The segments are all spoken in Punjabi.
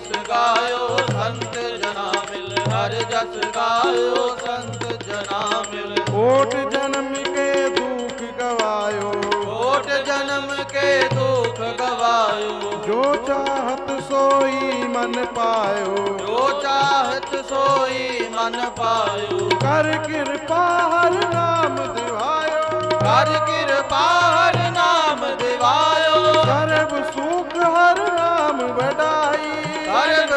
ਜਸ ਗਾਇਓ ਸੰਤ ਜਨਾ ਮਿਲ ਹਰ ਜਸ ਗਾਇਓ ਸੰਤ ਜਨਾ ਮਿਲ। ਕੋਟ ਜਨਮ ਕੇ ਦੁਖ ਗਵਾਇਓ। ਕੋਟ ਜਨਮ ਕੇ ਦੁਖ ਗਵਾਇਓ। ਜੋ ਚਾਹਤ ਸੋਈ ਮਨ ਪਾਇਓ। ਜੋ ਚਾਹਤ ਸੋਈ ਮਨ ਪਾਇਓ। ਕਰ ਕਿਰਪਾ ਹਰ ਨਾਮ ਦਿਵਾਇਓ। ਕਰ ਕਿਰਪਾ ਹਰ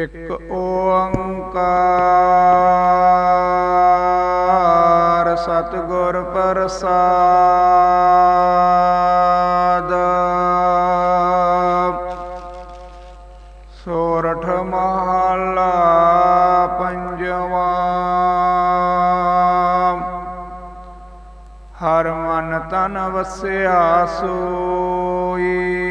ਇੱਕ ਓੰਕਾਰ ਸਤਿਗੁਰ ਪ੍ਰਸਾਦ। ਸੋਰਠ ਮਹਲਾ ਪੰਜਵਾ। ਹਰ ਮਨ ਤਨ ਵਸਿਆ ਸੋਈ।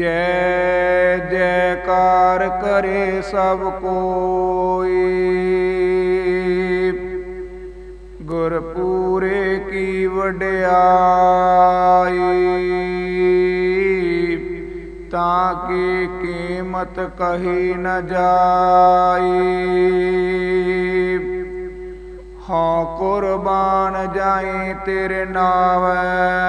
ਜੈ ਜੈਕਾਰ ਕਰੇ ਸਭ ਕੋਈ। ਗੁਰਪੂਰੇ ਕੀ ਵਡਿਆਈ, ਤਾਂ ਕਿ ਕੀਮਤ ਕਹੀ ਨ ਜਾਈ। ਹਾਂ ਕੁਰਬਾਨ ਜਾਈ ਤੇਰੇ ਨਾਵੇਂ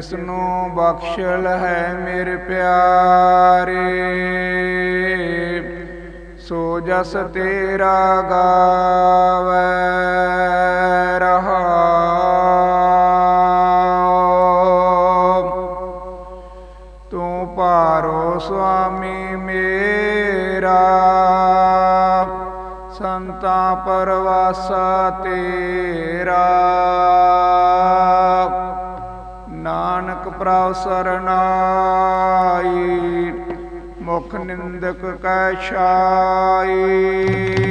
ਜਿਸ ਨੂੰ ਬਖਸ਼ਲ ਹੈ ਮੇਰੇ ਪਿਆਰੇ, ਸੋ ਜਸ ਤੇਰਾ ਗਾਵੇ ਰਹਾ ਤੂੰ ਪਾਰੋ ਸੁਆਮੀ ਮੇਰਾ, ਸੰਤਾਂ ਪਰਵਾਸਾ ਤੇਰਾ। ਨਾਨਕ ਪ੍ਰਭ ਸਰਨਾਈ ਮੁਖ ਨਿੰਦਕ ਕੈ ਛਾਈ।